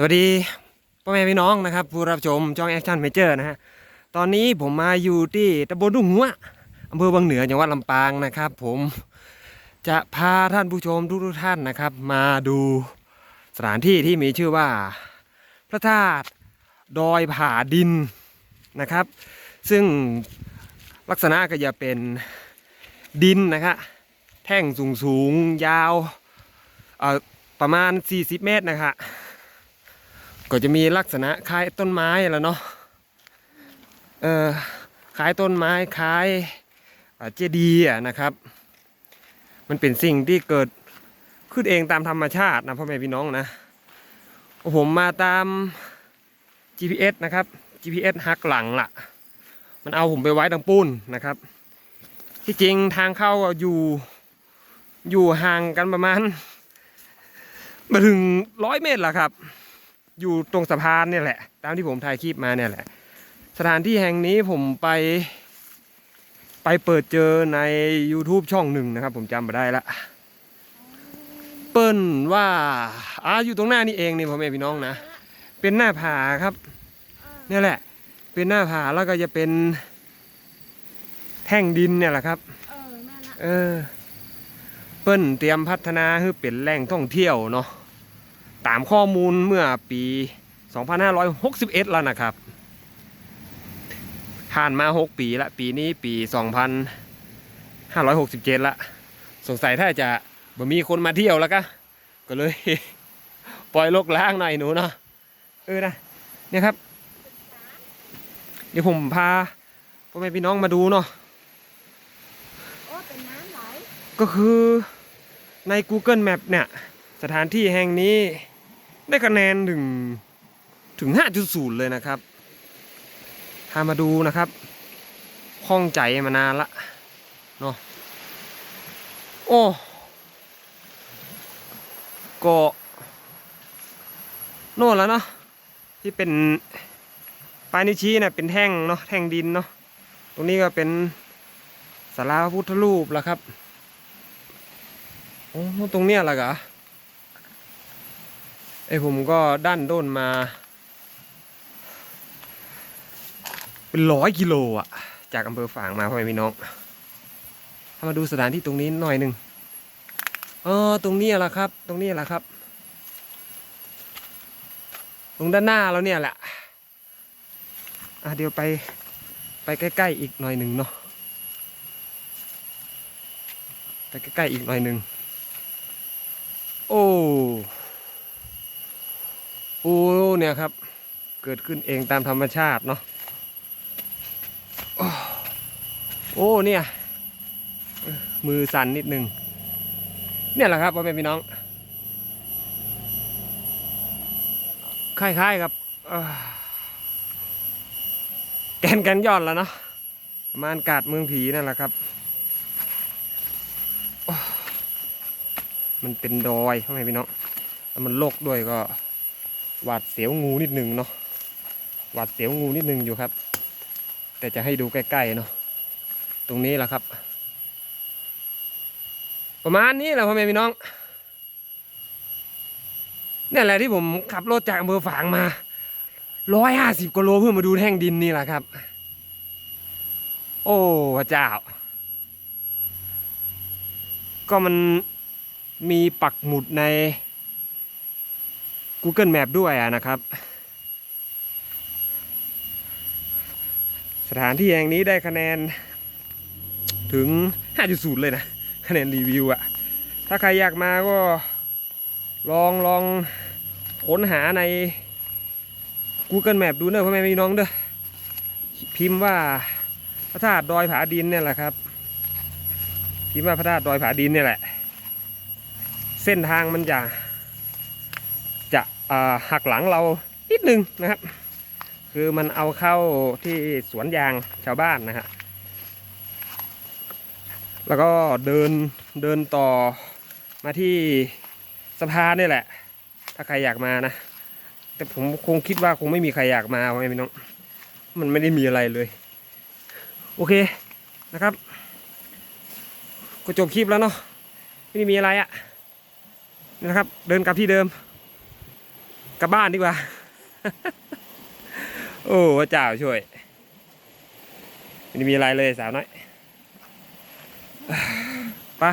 สวัสดีพ่อแม่พี่น้องนะครับผู้รับชมช่องแอคชั่นเมเจอร์นะฮะตอนนี้ผมมาอยู่ที่ตำบลทุ่งหัวอำเภอบางเหนือจังหวัดลำปางนะครับ ผมจะพาท่านผู้ชมทุกท่านนะครับ มาดูสถานที่ที่มีชื่อว่า พระธาตุดอยผาดินนะครับ ซึ่งลักษณะก็จะเป็นดินนะครับแท่งสูงสูงยาวประมาณ 40 เมตรนะครับ ก็จะมีลักษณะคล้ายต้นไม้แล้วเนาะเออคล้ายต้นไม้คล้ายเจดีย์นะครับ มันเป็นสิ่งที่เกิดขึ้นเองตามธรรมชาตินะพ่อแม่พี่น้องนะผมมาตาม GPS นะครับ GPS หักหลังละมันเอาผมไปไว้ตังปูนนะครับ ที่จริงทางเข้าอะอยู่อยู่ห่างกันประมาณมาถึงร้อยเมตรละครับ อยู่ตรงสะพานเนี่ยแหละ ตามที่ผมถ่ายคลิปมาเนี่ยแหละ สถานที่แห่งนี้ผมไปไปเปิดเจอใน YouTube ช่องหนึ่งนะครับ ผมจำมาได้ละ เปิ้นว่าอ่าอยู่ตรงหน้านี่เองนี่พ่อแม่พี่น้องนะ เป็นหน้าผาครับเนี่ยแหละ เป็นหน้าผาแล้วก็จะเป็นแท่งดินเนี่ยแหละครับ เออแม่ละเออ เปิ้นเตรียมพัฒนาให้เป็นแหล่งท่องเที่ยวเนาะ ตามข้อมูลเมื่อปี 2561 แล้วนะครับผ่านมา 6 ปีละปีนี้ปี 2567 ละ สงสัยถ้าจะบ่มีคนมาเที่ยวแล้วก็ก็เลย ปล่อยโลกล้างหน่อยหนูเนาะเออนะเนี่ยครับ เดี๋ยวผมพาพ่อแม่พี่น้องมาดูเนาะก็คือใน Google Map เนี่ย สถานที่แห่งนี้ ได้คะแนนถึงถึง 5.0 เลยนะครับพามาดูนะครับข้องใจมานานละเนาะโอ้ก็โน่นแล้วเนาะที่เป็นปลายนิวชี้นี่ยเป็นแท่งเนาะแท่งดินเนาะตรงนี้ก็เป็นสาราพระพุทธรูปแล้วครับโอ้ตรงเนี้ยแหละกะ ไอผมก็ดันด้นมา เป็นร้อยกิโลอะ จากอำเภอฝางมาพ่อแม่พี่น้องถ้ามาดูสถานที่ตรงนี้หน่อยหนึ่งเออตรงนี้แหละครับ ตรงนี้แหละครับ ตรงด้านหน้าเราเนี่ยแหละอะเดี๋ยวไปไปใกล้ๆอีกหน่อยหนึ่งเนาะไปใกล้ๆอีกหน่อยหนึ่งโอ้ โอ้ เนี่ยครับ เกิดขึ้นเองตามธรรมชาติเนาะโอ้โอ้เนี่ย มือสั่นนิดนึง เนี่ยแหละครับพ่อแม่พี่น้องคล้ายๆกับแกนกันยอดแล้วเนาะมาณกาดเมืองผีนั่นแหละครับ มันเป็นดอยพ่อแม่พี่น้องมันโลกด้วยก็ หวาดเสียวงูนิดหนึ่งเนาะหวาดเสียวงูนิดหนึ่งอยู่ครับ แต่จะให้ดูใกล้ๆเนาะตรงนี้แหละครับ ประมาณนี้แหละพ่อแม่พี่น้องเนี่ยแหละที่ผมขับรถจากอำเภอฝางมาร้อยห้าสิบกิโลเพื่อมาดูแท่งดินนี่แหละครับ โอ้พระเจ้า ก็มันมีปักหมุดใน Google Map ด้วยนะครับ สถานที่แห่งนี้ได้คะแนนถึง 5.0 เลยนะคะแนนรีวิวอะถ้าใครอยากมาก็ลองลองค้นหาใน Google Map ดูเนอะพ่อแม่พี่น้องเด้อพิมพ์ว่าพระธาตุดอยผาดินเนี่ยแหละครับ พิมพ์ว่าพระธาตุดอยผาดินเนี่ยแหละ เส้นทางมันจะ หักหลังเรานิดนึงนะครับ คือมันเอาเข้าที่สวนยางชาวบ้านนะฮะแล้วก็เดินเดินต่อมาที่สะพานนี่แหละ ถ้าใครอยากมานะ แต่ผมคงคิดว่าคงไม่มีใครอยากมาไม่พี่น้อง มันไม่ได้มีอะไรเลย โอเคนะครับ ก็จบคลิปแล้วเนาะไม่ได้มีอะไรอะนะครับ เดินกลับที่เดิม กลับบ้านดีกว่า โอ้พระเจ้าช่วยไม่มีอะไรเลยสาวน้อย ไป